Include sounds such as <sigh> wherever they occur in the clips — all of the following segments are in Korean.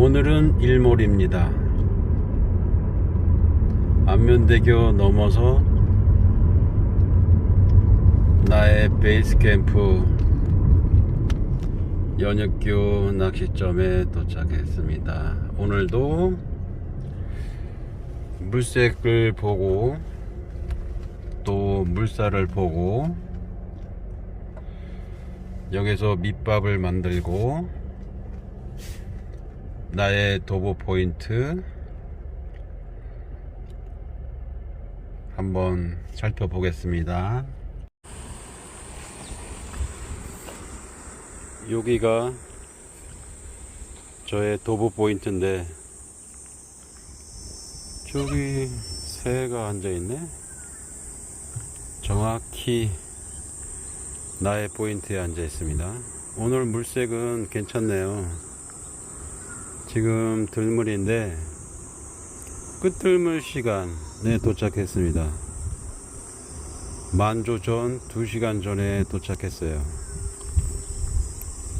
오늘은 일몰입니다. 안면대교 넘어서 나의 베이스 캠프 연역교 낚시점에 도착했습니다. 오늘도 물색을 보고 또 물살을 보고 여기서 밑밥을 만들고 나의 도보 포인트 한번 살펴보겠습니다. 여기가 저의 도보 포인트인데 저기 새가 앉아 있네. 정확히 나의 포인트에 앉아 있습니다. 오늘 물색은 괜찮네요. 지금 들물인데 끝들물 시간에 도착했습니다. 만조 전 2시간 전에 도착했어요.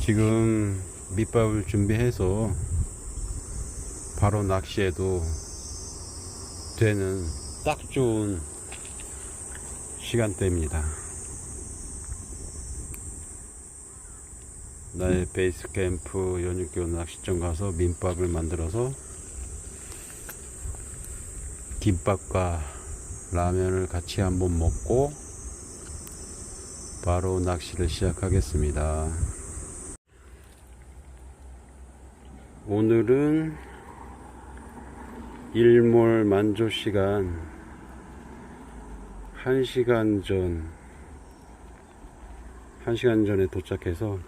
지금 밑밥을 준비해서 바로 낚시해도 되는 딱 좋은 시간대입니다. 나의 베이스 캠프 연육교 낚시점 가서 민밥을 만들어서 김밥과 라면을 같이 한번 먹고 바로 낚시를 시작하겠습니다. 오늘은 일몰 만조 시간 1시간 전 1시간 전에 도착해서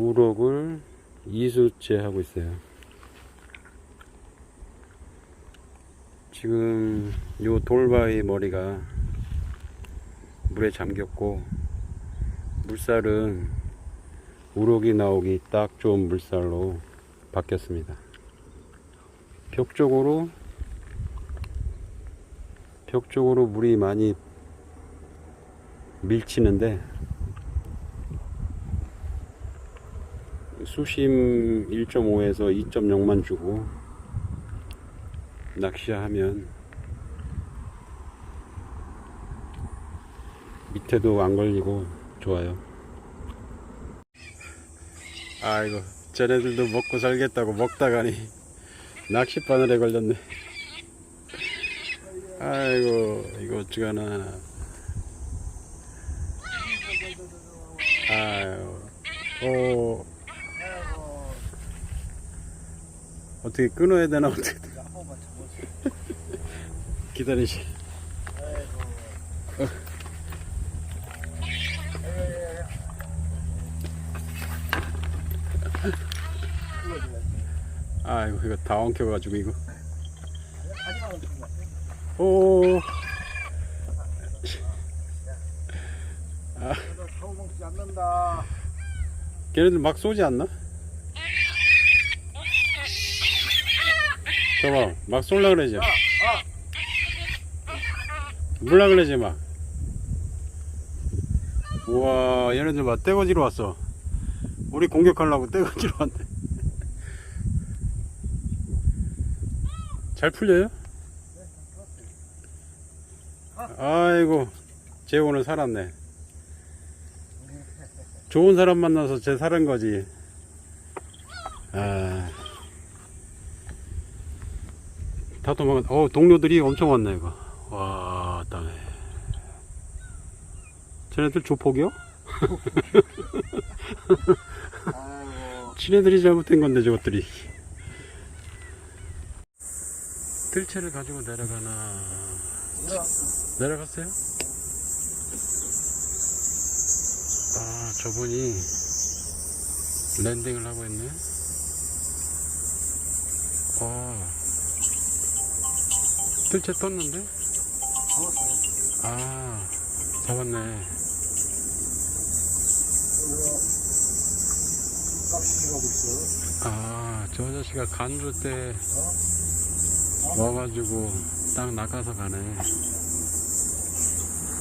우럭을 2수째 하고 있어요. 지금 요 돌바위 머리가 물에 잠겼고 물살은 우럭이 나오기 딱 좋은 물살로 바뀌었습니다. 벽 쪽으로 벽 쪽으로 물이 많이 밀치는데 수심 1.5에서 2.0만 주고 낚시하면 밑에도 안 걸리고 좋아요. 아이고 쟤네들도 먹고 살겠다고 먹다가니 낚싯바늘에 걸렸네. 아이고 이거 어쩌가나. 아유, 어. 어떻게 끊어야 되나 어떻게 <laughs> 기다리시. 아이고 이거 다 엉켜가지고 이거. 오. 먹지 않는다. 걔네들 막 쏘지 않나? 저봐 막 쏠라 그러지 물라 그러지 막 우와 얘네들 막 떼거지로 왔어. 우리 공격하려고 떼거지로 왔네. 잘 풀려요? 아이고 쟤 오늘 살았네. 좋은 사람 만나서 쟤 살은 거지. 아. 다 도망간, 어, 동료들이 엄청 왔네, 이거. 와, 땀에. 쟤네들 조폭이요? 지네들이 잘못된 건데, 저것들이. 들채를 가지고 내려가나. 내려갔어요? 아, 저분이 랜딩을 하고 있네. 어. 들채 떴는데? 아, 잡았네. 낚시 가고 있어. 아, 저 아저씨가 간주 때 와가지고 딱 나가서 가네.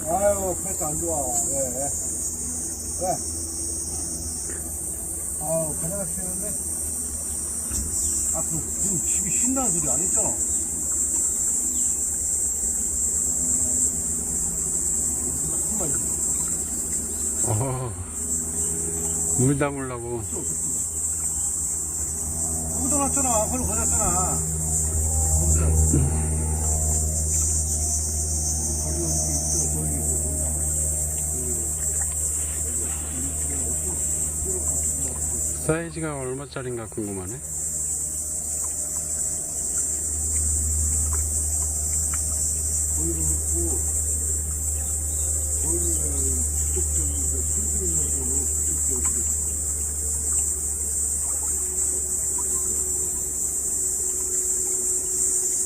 아유, 패스 안 좋아. 왜? 왜? 아우, 가져가 쉬는데. 아, 그, 그 집이 쉰다는 소리 안 했잖아. 어, 물 담으려고. 묻어놨잖아. 걸로 가졌잖아. 사이즈가 얼마짜린가 궁금하네. 거기로 놓고 거기는 그쪽 저기 그 큰소 있는 쪽으로 그쪽 여기로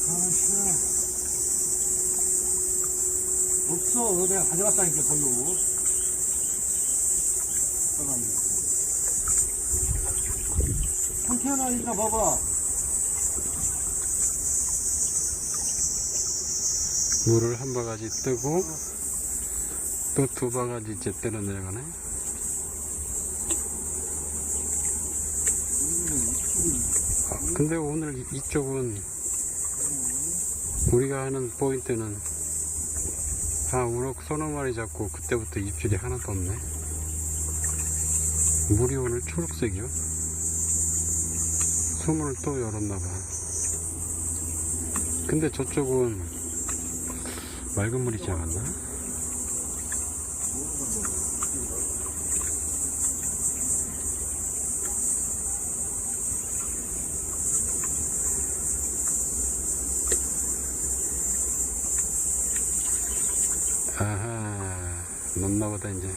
아씨 없어 내가 가져갔다니까 사람이 컨테이너 있나 봐봐. 물을 한 바가지 뜨고 또 두 바가지 제때로 내려가네. 아, 근데 오늘 이- 이쪽은 우리가 하는 포인트는 다 우럭 서너 마리 잡고 그때부터 입질이 하나도 없네. 물이 오늘 초록색이요. 수문을 또 열었나봐. 근데 저쪽은 맑은 물이지 않았나? 아하, 보다, 이제.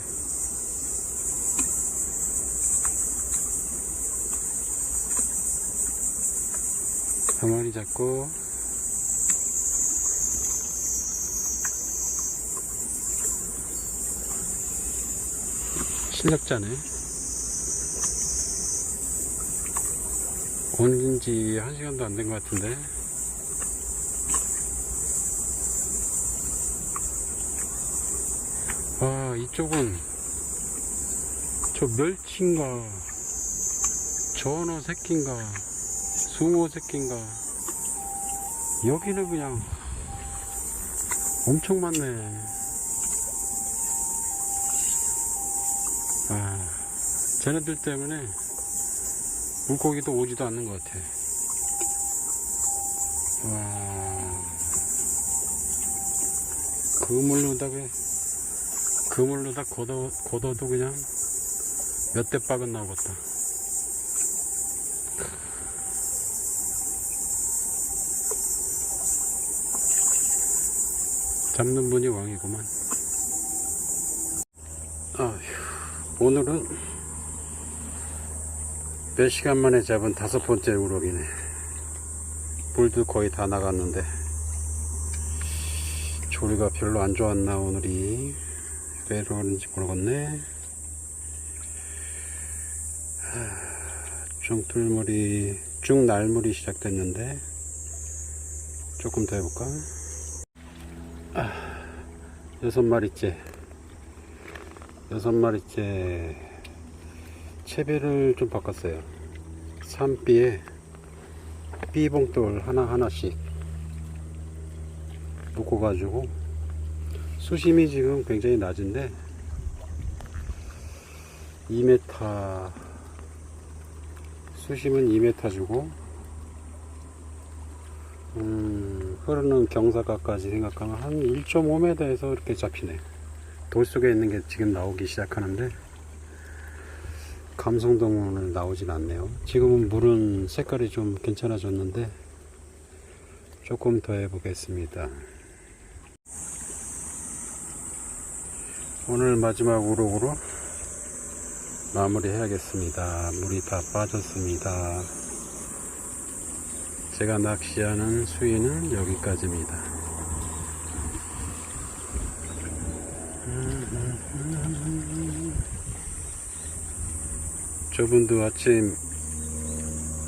한 마리 잡고, 실력자네. 온지 한 시간도 안 된 것 같은데. 아, 이쪽은 저 멸치인가, 전어 새끼인가, 숭어 새끼인가. 여기는 그냥 엄청 많네. 아, 쟤네들 때문에 물고기도 오지도 않는 것 같아. 와, 그물로다가, 그물로 다 걷어, 걷어도 그냥 몇 대 박은 나오겠다. 잡는 분이 왕이구만. 아휴, 오늘은 몇 시간 만에 잡은 다섯 번째 우럭이네. 물도 거의 다 나갔는데 조리가 별로 안 좋았나 오늘이 왜 그러는지 모르겠네. 중틀물이 중날물이 시작됐는데 조금 더 해볼까? 아, 여섯 마리째. 여섯 마리째 채비를 좀 바꿨어요. 산비에 삐봉돌 하나하나씩 묶어가지고 수심이 지금 굉장히 낮은데 2m 수심은 2m 주고 음, 흐르는 경사가까지 생각하면 한 1.5m에서 이렇게 잡히네. 돌 속에 있는 게 지금 나오기 시작하는데 감성동은 나오진 않네요. 지금은 물은 색깔이 좀 괜찮아졌는데 조금 더 해보겠습니다. 오늘 마지막 우럭으로 마무리 해야겠습니다. 물이 다 빠졌습니다. 제가 낚시하는 수위는 여기까지입니다. 저분도 아침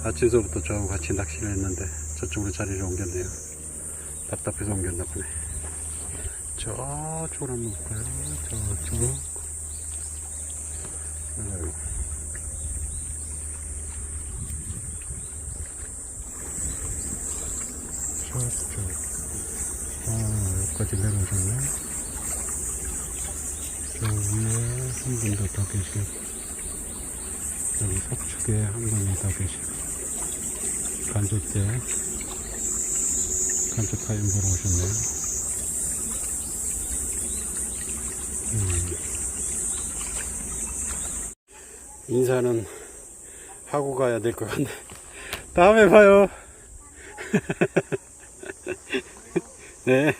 아침서부터 저하고 같이 낚시를 했는데 저쪽으로 자리를 옮겼네요. 답답해서 옮겼나 보네. 저쪽으로 한번 볼까요? 저쪽. 네. 저쪽. 아, 여기까지 내려오셨네. 저 위에 한 분 더 더 계시고. 여기 석축에 한 분이 더 계시고. 간접대. 간접 타임 보러 오셨네요. 인사는 하고 가야 될 것 같네. 다음에 봐요. <laughs> 네.